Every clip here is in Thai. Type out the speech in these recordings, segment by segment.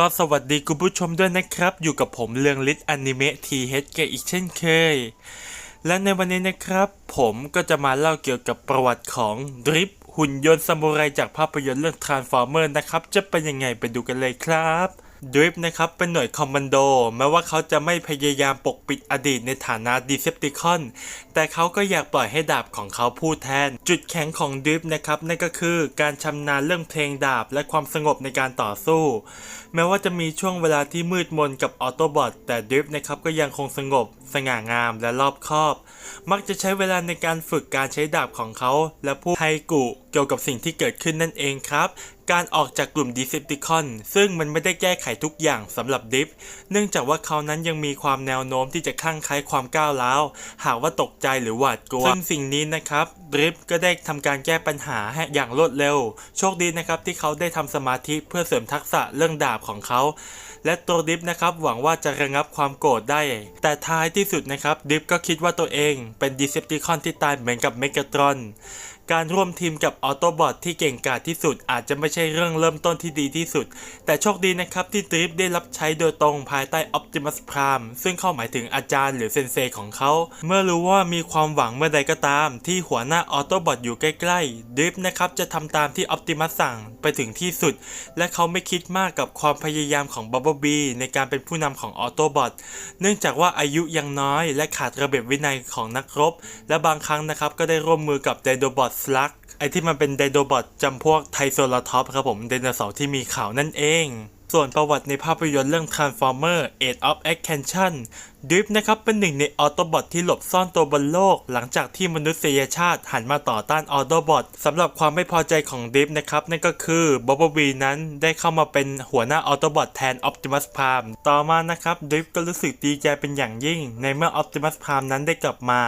ก็สวัสดีคุณผู้ชมด้วยนะครับ อยู่กับผมเรืองลิศอนิเมะทีเฮดเกอีกเช่นเคย และในวันนี้นะครับ ผมก็จะมาเล่าเกี่ยวกับประวัติของดริฟหุ่นยนต์ซามูไรจากภาพยนตร์เรื่อง Transformer นะครับ จะเป็นยังไงไปดูกันเลยครับ ดริฟนะครับเป็นหน่วยคอมมานโดแม้ว่าเขาจะไม่พยายามปกปิดอดีตในฐานะดีเซปติคอน แต่เขาก็อยากปล่อยให้ดาบของเขาพูดแทน จุดแข็งของดริฟนะครับนั่นก็คือการชำนาญเรื่องเพลงดาบและความสงบในการต่อสู้ แม้ว่าจะมีช่วงเวลาที่มืดมนกับออโตบอทแต่ดริฟนะครับก็ยังคงสงบ สง่างามและรอบคอบ มักจะใช้เวลาในการฝึกการใช้ดาบของเขา และผู้ไฮกุเกี่ยวกับสิ่งที่เกิดขึ้นนั่นเองครับ การออกจากกลุ่ม Decepticon ซึ่งมันไม่ได้แก้ไขทุกอย่างสำหรับดิฟ เนื่องจากว่าเขานั้นยังมีความแนวโน้มที่จะคลั่งไคล้ความก้าวร้าว หากว่าตกใจหรือหวาดกลัว ซึ่งสิ่งนี้นะครับดิฟก็ได้ทำการแก้ปัญหาให้อย่างรวดเร็ว โชคดีนะครับที่เขาได้ทำสมาธิเพื่อเสริมทักษะเรื่องดาบของเขา และตัวดิฟนะครับหวังว่าจะระงับความโกรธได้ แต่ท้ายที่สุดนะครับดิฟก็คิดว่าตัวเองเป็นดีเซปติคอนที่ตายเหมือนกับเมกาตรอน การร่วมทีมกับออโตบอทที่เก่งกาจที่สุดอาจจะไม่ใช่เรื่องเริ่มต้นที่ดีที่สุด แต่โชคดีนะครับที่ดริฟได้รับใช้โดยตรงภายใต้ออ t ติมัสพรามซึ่งเข้าหมายถึงอาจารย์หรือเซนเซของเขา เมื่อรู้ว่ามีความหวังเมื่อใดก็ตาม ที่หัวหน้าออโตบอทอยู่ใกล้ๆดริฟนะครับจะทำตามที่ออ t ติมัสสั่งไปถึงที่สุด และเขาไม่คิดมากกับความพยายามของบับเบิลบีในการเป็นผู้นำของออโตบอทเนื่องจากว่าอายุยังน้อย และขาดระเบียบวินัยของนักรบ และบางครั้งนะครับก็ได้ร่วมมือกับไดโดบอทสลักไอที่มันเป็นไดโดบอทจำพวกไทโซลาทอปครับผมไดโนเสาร์ที่มีเขานั่นเอง ส่วนประวัติในภาพยนตร์เรื่อง Transformer Age of Extinction ดริฟนะครับเป็นหนึ่งในออโตบอทที่หลบซ่อนตัวบนโลก หลังจากที่มนุษยชาติหันมาต่อต้านออโตบอทสำหรับความไม่พอใจของดริฟนะครับ นั่นก็คือบ๊อบบีนั้นได้เข้ามาเป็นหัวหน้าออโตบอทแทนออ t ติมัสพามต่อมานะครับดริฟก็รู้สึกดีใจเป็นอย่างยิ่ง ในเมื่อออ t ติมัสพามนั้นได้กลับมา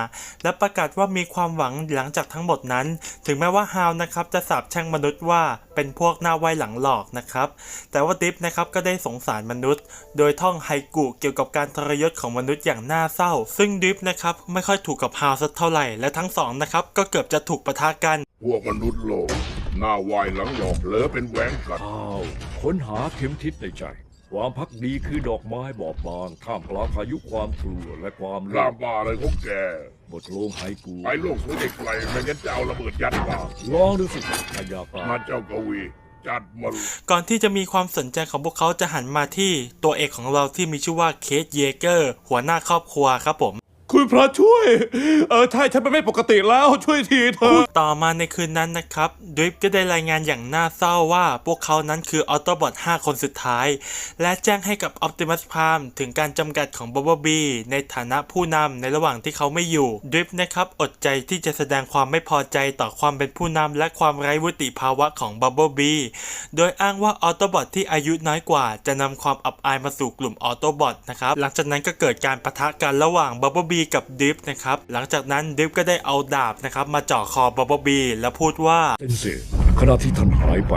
และประกาศว่ามีความหวังหลังจากทั้งหมดนั้น ถึงแม้ว่าฮาวนะครับจะสาบแช่งมนุษย์ว่า เป็นพวกหน้าไว้หลังหลอกนะครับ แต่ว่าดิฟนะครับก็ได้สงสารมนุษย์ โดยท่องไฮกุเกี่ยวกับการทรยศของมนุษย์อย่างน่าเศร้า ซึ่งดิฟนะครับไม่ค่อยถูกกับฮาวสักเท่าไหร่ และทั้งสองนะครับก็เกือบจะถูกปะทะกัน พวกมนุษย์โลกหน้าไหวหลังหลอกเหลอเป็นแหวงกัดอ้าวค้นหาเข็มทิศในใจ ความพักดีคือดอกไม้บอบบางท่ามกลางพายุความกลัวและความลาบ้าอะไรของแก บทโลงไฮกูไปโลกสวยเด็กไกลไม่งั้นจะเอาระเบิดยัดปากลองดูสิพยากามาศเจ้ากวีจัดมาเลยก่อนที่จะมีความสนใจของพวกเขาจะหันมาที่ตัวเอกของเราที่มีชื่อว่าเคสเยเกอร์ หัวหน้าครอบครัวครับผม คุณพระช่วย เออใช่ฉันเป็นไม่ปกติแล้วช่วยทีเถอะต่อมาในคืนนั้นนะครับดริฟก็ได้รายงานอย่างน่าเศร้าว่า พวกเขานั้นคือออโตบอท5คนสุดท้าย และแจ้งให้กับออ t ติมัสพามถึงการจำกัดของบับเบิลบีในฐานะผู้นำในระหว่างที่เขาไม่อยู่ดริฟนะครับอดใจที่จะแสดงความไม่พอใจต่อความเป็นผู้นำและความไร้วุฒิภาวะของบับเบิลบีโดยอ้างว่าออโตบอทที่อายุน้อยกว่า จะนำความอับอายมาสู่กลุ่มออโตบอทนะครับหลังจากนั้นก็เกิดการปะทะกันระหว่างบับเบิลบีกับดริฟนะครับ หลังจากนั้นดริฟก็ได้เอาดาบนะครับมาเจาะคอบับเบิลบีและพูดว่าเป็นเศษขณะที่ท่านหายไป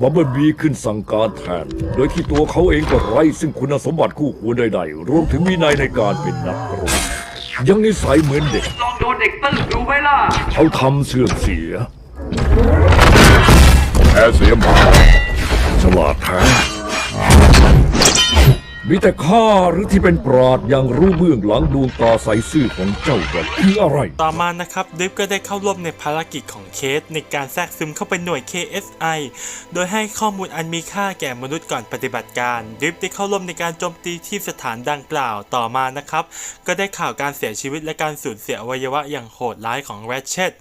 บับเบิลบีขึ้นสั่งการแทน โดยที่ตัวเขาเองก็ไร้ซึ่งคุณสมบัติคู่ควรใดๆ รวมถึงวินัยในการเป็นนักรบยังนิสัยเหมือนเด็ก ลองโดนเด็กตื้อดูไหมล่ะ เขาทำเสื่อมเสียแพ้เสียหมาฉลาดแท้ มีแต่ข้าหรือที่เป็นปราดยังรู้เบื้องหลังดวงตาใสซื่อของเจ้ากันคืออะไร ต่อมานะครับดิฟก็ได้เข้าร่วมในภารกิจของเคส ในการแทรกซึมเข้าไปหน่วย KSI โดยให้ข้อมูลอันมีค่าแก่มนุษย์ก่อนปฏิบัติการดิฟได้เข้าร่วมในการโจมตีที่สถานดังกล่าวต่อมานะครับ ก็ได้ข่าวการเสียชีวิตและการสูญเสียอวัยวะอย่างโหดร้ายของแรชเชต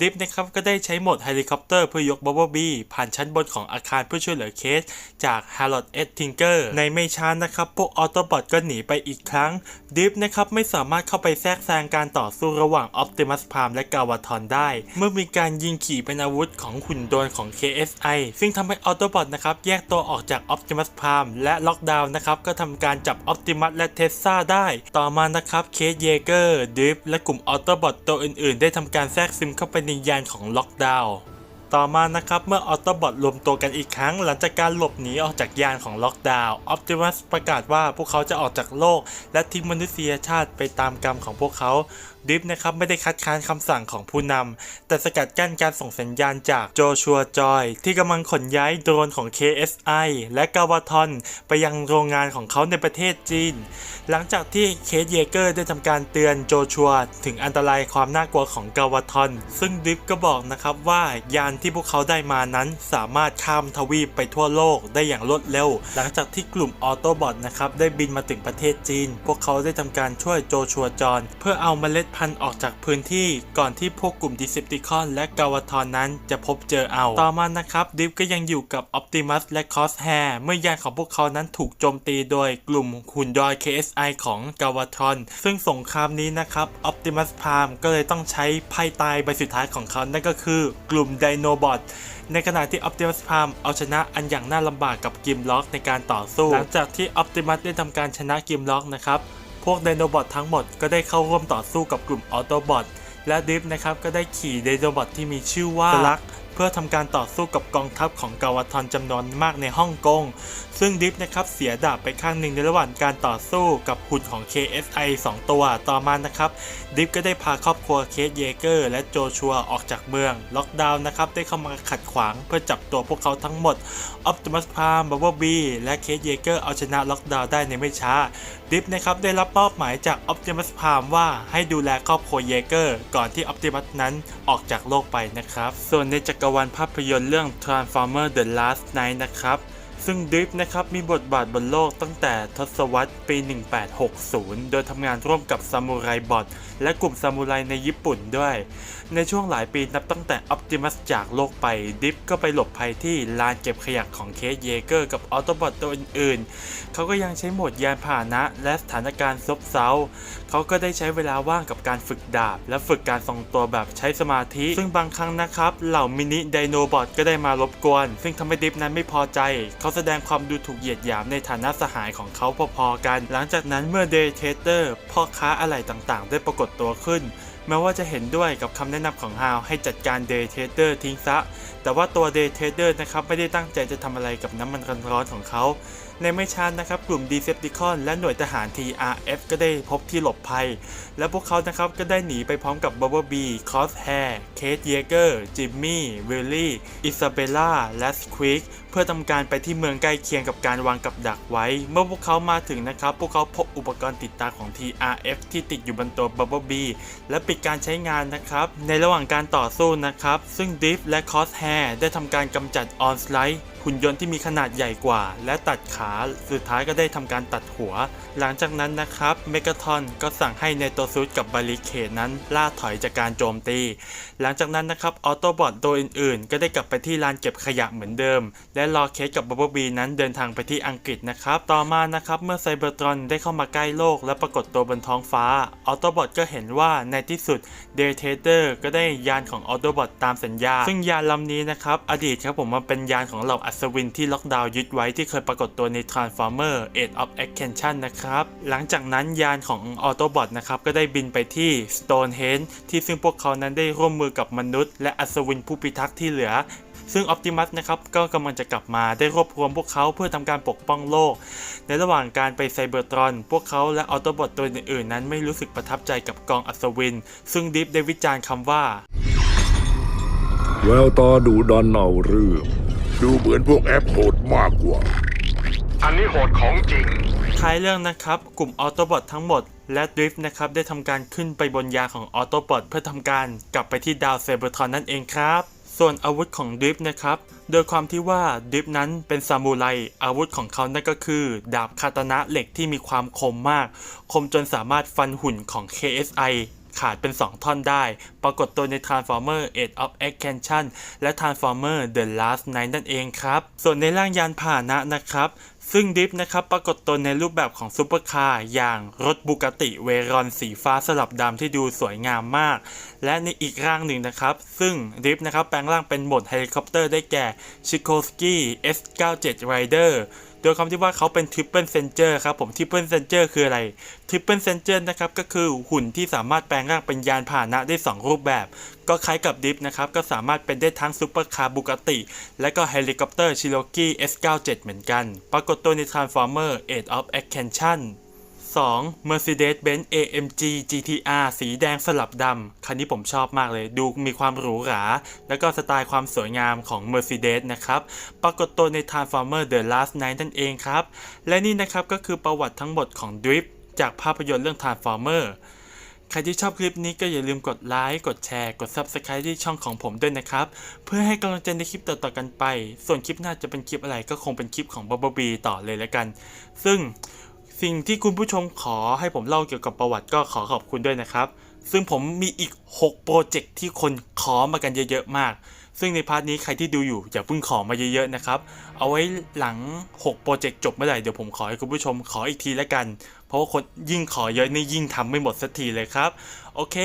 ดิฟนะครับก็ได้ใช้โหมดเฮลิคอปเตอร์เพื่อยกบับเบิลบีผ่านชั้นบนของอาคารเพื่อช่วยเหลือเคส จาก Harold S. Tinker ในไม่ช้านะครับพวกออโตบอทก็หนีไปอีกครั้งดิฟนะครับไม่สามารถเข้าไปแทรกแซงการต่อสู้ระหว่าง Optimus Prime และกาวาทอนได้ เมื่อมีการยิงขี่เป็นอาวุธของหุ่นยนของ KSI ซึ่งทำให้ออโตบอทนะครับแยกตัวออกจาก Optimus Prime และล็อกดาวน์นะครับก็ทำการจับ Optimus และ Tessa ได้ ต่อมานะครับเคสเยเกอร์ดิฟและกลุ่มออโตบอทตัวอื่นๆ ได้ทำการแทรกซึมเข้าไปในยานของล็อกดาวน์ ต่อมานะครับ เมื่อออโตบอทรวมตัวกันอีกครั้ง หลังจากการหลบหนีออกจากยานของล็อกดาวน์ออปติมัสประกาศว่าพวกเขาจะออกจากโลก และทิ้งมนุษยชาติไปตามกรรมของพวกเขา ดิฟนะครับไม่ได้คัดค้านคำสั่งของผู้นำแต่สกัดกั้นการส่งสัญญาณจากโจชัวจอย ที่กำลังขนย้ายโดรนของ KSI และกาวาทอนไปยังโรงงานของเขาในประเทศจีน หลังจากที่เคสเยเกอร์ได้ทำการเตือนโจชัวถึงอันตรายความน่ากลัวของกาวาทอน ซึ่งดิฟก็บอกนะครับว่ายานที่พวกเขาได้มานั้นสามารถข้ามทวีปไปทั่วโลกได้อย่างรวดเร็ว หลังจากที่กลุ่มออโตบอทนะครับได้บินมาถึงประเทศจีน พวกเขาได้ทำการช่วยโจชัวจอนเพื่อเอาเมล็ดพันออกจากพื้นที่ก่อนที่พวกกลุ่มดิเซปติคอนและกาวทอนนั้นจะพบเจอเอา ต่อมานะครับดิฟก็ยังอยู่กับออ t ติมัสและคอสแฮร์เมื่อยานของพวกเขานั้นถูกโจมตีโดยกลุ่มหุ่นยนต์ KSI ของกาวทอนซึ่งสงครามนี้นะครับออ t ติมัสพามก็เลยต้องใช้ไพ่ตายใบสุดท้ายของเขานั่นก็คือกลุ่มไดโนบอทในขณะที่ Optimus Prime เอาชนะอันอย่างน่าลำบากกับกิมล็อกในการต่อสู้ หลังจากที่ Optimus ได้ทำการชนะกิมล็อกนะครับ พวกไดโนบอททั้งหมดก็ได้เข้าร่วมต่อสู้กับกลุ่มออโตบอทและดิฟนะครับก็ได้ขี่ไดโนบอทที่มีชื่อว่าลัก เพื่อทำการต่อสู้กับกองทัพของกาวาทอนจำนวนมากในฮ่องกง ซึ่งดิฟนะครับเสียดาบไปข้างหนึ่งในระหว่างการต่อสู้กับหุ่นของ KSI 2 ตัวต่อมานะครับ ดิฟก็ได้พาครอบครัวเคสเยเกอร์และโจชัวออกจากเมือง ล็อกดาวน์นะครับได้เข้ามาขัดขวางเพื่อจับตัวพวกเขาทั้งหมด Optimus Prime Bumblebee และเคสเยเกอร์เอาชนะล็อกดาวน์ได้ในไม่ช้า ดิฟนะครับได้รับมอบหมายจาก Optimus Prime ว่าให้ดูแลครอบครัวเยเกอร์ก่อนที่ Optimus นั้นออกจากโลกไปนะครับ ส่วนในจักกรวาลภาพยนตร์เรื่อง Transformer The Last Night นะครับ ซึ่งดริฟนะครับมีบทบาทบนโลกตั้งแต่ทศวรรษปี 1860 โดยทำงานร่วมกับซามูไรบอทและกลุ่มซามูไรในญี่ปุ่นด้วย ในช่วงหลายปีนับตั้งแต่ออ t ติมัสจากโลกไปดิฟก็ไปหลบภัยที่ลานเก็บขยะของเคสเยเกอร์กับออโตบอทตัวอื่นๆ เขาก็ยังใช้โหมดยานพาหนะและสถานการณ์ซบเซา เขาก็ได้ใช้เวลาว่างกับการฝึกดาบ และฝึกการทรงตัวแบบใช้สมาธิ ซึ่งบางครั้งนะครับเหล่ามินิไดโนบอทก็ได้มารบกวน ซึ่งทำให้ดิฟนั้นไม่พอใจเขาแสดงความดูถูกเหยียดหยามในฐานะสหายของเขาพอๆกัน หลังจากนั้นเมื่อเดย์เทเตอร์พ่อค้าอะไหล่ต่างๆ ได้ปรากฏตัวขึ้นแม้ว่าจะเห็นด้วยกับคำแนะนำของฮาวให้จัดการเดย์เทเตอร์ทิ้งซะ แต่ว่าตัวเดย์เทเตอร์นะครับไม่ได้ตั้งใจจะทำอะไรกับน้ำมันร้อนๆของเขา ในไม่ช้านะครับกลุ่ม Decepticon และหน่วยทหาร TRF ก็ได้พบที่หลบภัย และพวกเขานะครับก็ได้หนีไปพร้อมกับ Bumblebee Crosshair Kate Yeager Jimmy Willie Isabella และ Squeak เพื่อทำการไปที่เมืองใกล้เคียงกับการวางกับดักไว้ เมื่อพวกเขามาถึงนะครับพวกเขาพบอุปกรณ์ติดตาของ TRF ที่ติดอยู่บนตัว Bumblebee และปิดการใช้งานนะครับในระหว่างการต่อสู้นะครับซึ่ง Diff และ Crosshair ได้ทำการกำจัด Onslaught หุ่นยนต์ที่มีขนาดใหญ่กว่า และตัดขาสุดท้ายก็ได้ทำการตัดหัว หลังจากนั้นนะครับเมกาทอนก็สั่งให้ในตัวซูดกับบาริเคดนั้นล่าถอยจากการโจมตี หลังจากนั้นนะครับออโตบอทตัวอื่นๆ ก็ได้กลับไปที่ลานเก็บขยะเหมือนเดิม และรอเคสกับบับเบิลบีนั้นเดินทางไปที่อังกฤษนะครับต่อมานะครับเมื่อไซเบอร์ตรอนได้เข้ามาใกล้โลก และปรากฏตัวบนท้องฟ้าออโตบอทก็เห็นว่าในที่สุดเดเทเตอร์ก็ได้ยานของออโตบอทตามสัญญา ซึ่งยานลำนี้นะครับอดีตครับผมมันเป็นยานของเหล่าอัศวินที่ล็อกดาวน์ยึดไว้ที่เคยปรากฏตัวใน Transformer Age of Extension นะครับ หลังจากนั้นยานของออโตบอทนะครับก็ได้บินไปที่ Stonehenge ที่ซึ่งพวกเขานั้นได้ร่วมมือกับมนุษย์ และอัศวินผู้พิทักษ์ที่เหลือซึ่งออ t ติมัสนะครับก็กำลังจะกลับมาได้รวบรวมพวกเขาเพื่อทำการปกป้องโลก ในระหว่างการไปไซเบอร์ตรอน พวกเขาและออโตบอทตัวอื่นๆนั้นไม่รู้สึกประทับใจกับกองอัศวิน ซึ่งดิฟได้วิจารณ์คำว่า แววตาดุดันเอาเรื่อง ดูเหมือนพวกแอปโหดมากกว่า อันนี้โหดของจริง ท้ายเรื่องนะครับ กลุ่มออโตบอททั้งหมด และดริฟต์นะครับ ได้ทำการขึ้นไปบนยาของออโตบอทเพื่อทำการกลับไปที่ดาวเซเบอร์ทอนนั่นเองครับ ส่วนอาวุธของดริฟต์นะครับ โดยความที่ว่าดริฟต์นั้นเป็นซามูไรอาวุธของเขานั่นก็คือ ดาบคาตานะเหล็กที่มีความคมมาก คมจนสามารถฟันหุ่นของ KSI ขาดเป็น 2 ท่อนได้ ปรากฏตัวใน Transformer Age of Extension และ Transformer The Last Night นั่นเองครับ ส่วนในร่างยานพาหนะนะครับซึ่งดิฟนะครับปรากฏตนในรูปแบบของซูเปอร์คาร์อย่างรถบูกติเวรอนสีฟ้าสลับดำที่ดูสวยงามมาก และในอีกร่างหนึ่งนะครับ ซึ่งดิฟนะครับแปลงร่างเป็นโหมดเฮลิคอปเตอร์ได้แก่ชิโคสกี้ S97 Rider โดยคำที่ว่าเขาเป็นทริปเปิลเซนเจอร์ครับผมทริปเปิลเซนเจอร์คืออะไรทริปเปิลเซนเจอร์นะครับก็คือหุ่นที่สามารถแปลงร่างเป็นยานพาหนะได้ 2 รูปแบบ ก็คล้ายกับดิฟนะครับก็สามารถเป็นได้ทั้งซูเปอร์คาร์บูกติ และก็เฮลิคอปเตอร์ชิโลกี้ S97 เหมือนกัน ปรากฏตัวใน Transformer Age of Extension 2. Mercedes-Benz AMG GTR สีแดงสลับดำ คันนี้ผมชอบมากเลย ดูมีความหรูหรา แล้วก็สไตล์ความสวยงามของ Mercedes นะครับ ปรากฏตัวใน Transformer The Last Night นั่นเองครับ และนี่นะครับก็คือประวัติทั้งหมดของ Drift จากภาพยนตร์เรื่อง Transformer ใครที่ชอบคลิปนี้ก็อย่าลืมกดไลค์ กดแชร์ กด Subscribe ที่ช่องของผมด้วยนะครับ เพื่อให้กำลังใจในคลิปต่อๆกันไป ส่วนคลิปหน้าจะเป็นคลิปอะไรก็คงเป็นคลิปของ b บบ b บีต่อเลยแล้วกัน ซึ่ง สิ่งที่คุณผู้ชมขอให้ผมเล่าเกี่ยวกับประวัติก็ขอขอบคุณด้วยนะครับ ซึ่งผมมีอีก 6 โปรเจกต์ที่คนขอมากันเยอะๆมาก ซึ่งในพาร์ทนี้ใครที่ดูอยู่อย่าเพิ่งขอมาเยอะๆนะครับ เอาไว้หลัง 6 โปรเจกต์จบเมื่อไหร่เดี๋ยวผมขอให้คุณผู้ชมขออีกทีแล้วกัน เพราะว่าคนยิ่งขอเยอะนี่ยิ่งทำไม่หมดสักทีเลยครับ โอเค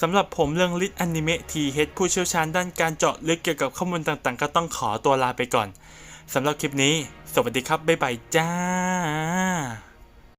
สำหรับผมเรื่องลิทอนิเมะทีเฮดผู้เชี่ยวชาญด้านการเจาะลึกเกี่ยวกับข้อมูลต่างๆ ก็ต้องขอตัวลาไปก่อนสำหรับคลิปนี้ สวัสดีครับ บ๊ายบายจ้า